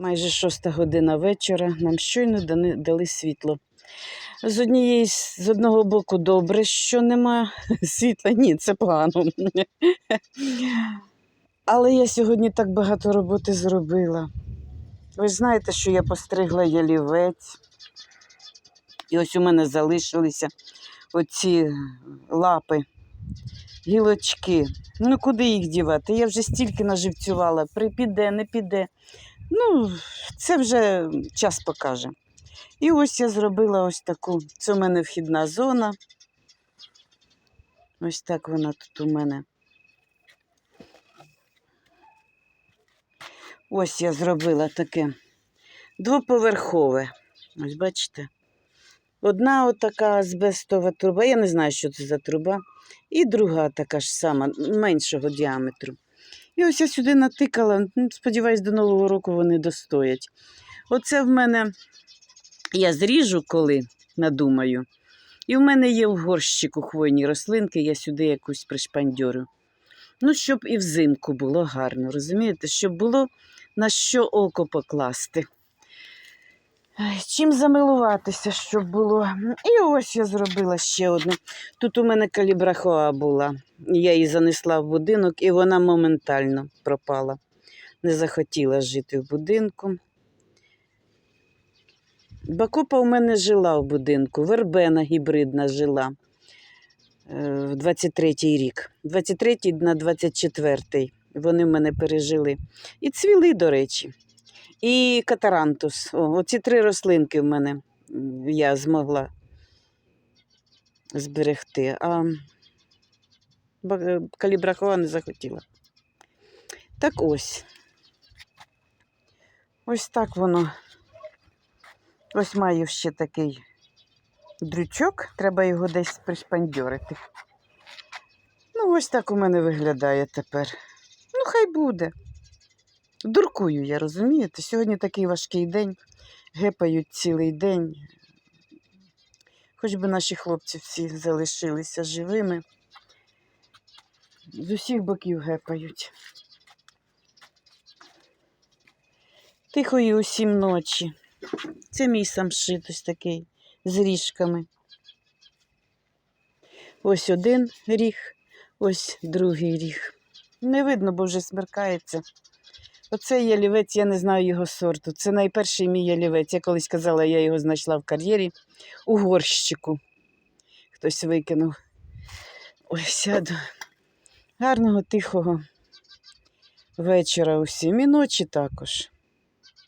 Майже шоста година вечора. Нам щойно дали світло. З однієї з одного боку добре, що нема світла. Ні, це погано. Але я сьогодні так багато роботи зробила. Ви ж знаєте, що я постригла ялівець. І ось у мене залишилися оці лапи, гілочки. Ну, куди їх дівати? Я вже стільки наживцювала, при піде, не піде. Ну, це вже час покаже. І ось я зробила ось таку. Це у мене вхідна зона. Ось так вона тут у мене. Ось я зробила таке двоповерхове. Ось бачите. Одна отака азбестова труба, я не знаю, що це за труба, і друга така ж сама, меншого діаметру. І ось я сюди натикала, ну, сподіваюсь, до Нового року вони достоять. Оце в мене я зріжу, коли надумаю. І в мене є в горщику хвойні рослинки, я сюди якусь пришпандьорю. Ну, щоб і взимку було гарно, розумієте? Щоб було на що око покласти. Чим замилуватися, щоб було. І ось я зробила ще одну. Тут у мене калібрахоа була. Я її занесла в будинок, і вона моментально пропала. Не захотіла жити в будинку. Бакопа у мене жила в будинку, вербена гібридна жила е, в 23-й рік. 23-й на 24-й вони в мене пережили. І цвіли, до речі. І катарантус. О, оці три рослинки в мене я змогла зберегти. А е, не захотіла. Так ось. Ось так воно. Ось маю ще такий дрючок, треба його десь пришпандьорити. Ну, ось так у мене виглядає тепер. Ну, хай буде. Дуркую я, розумієте? Сьогодні такий важкий день, гепають цілий день. Хоч би наші хлопці всі залишилися живими. З усіх боків гепають. Тихої усім ночі. Це мій самшит ось такий з ріжками. Ось один ріг, ось другий ріг. Не видно, бо вже смеркається. Оцей ялівець, я не знаю його сорту. Це найперший мій ялівець. Я колись казала, я його знайшла в кар'єрі у горщику. Хтось викинув. Ой, сяду. Гарного, тихого вечора усім і ночі також.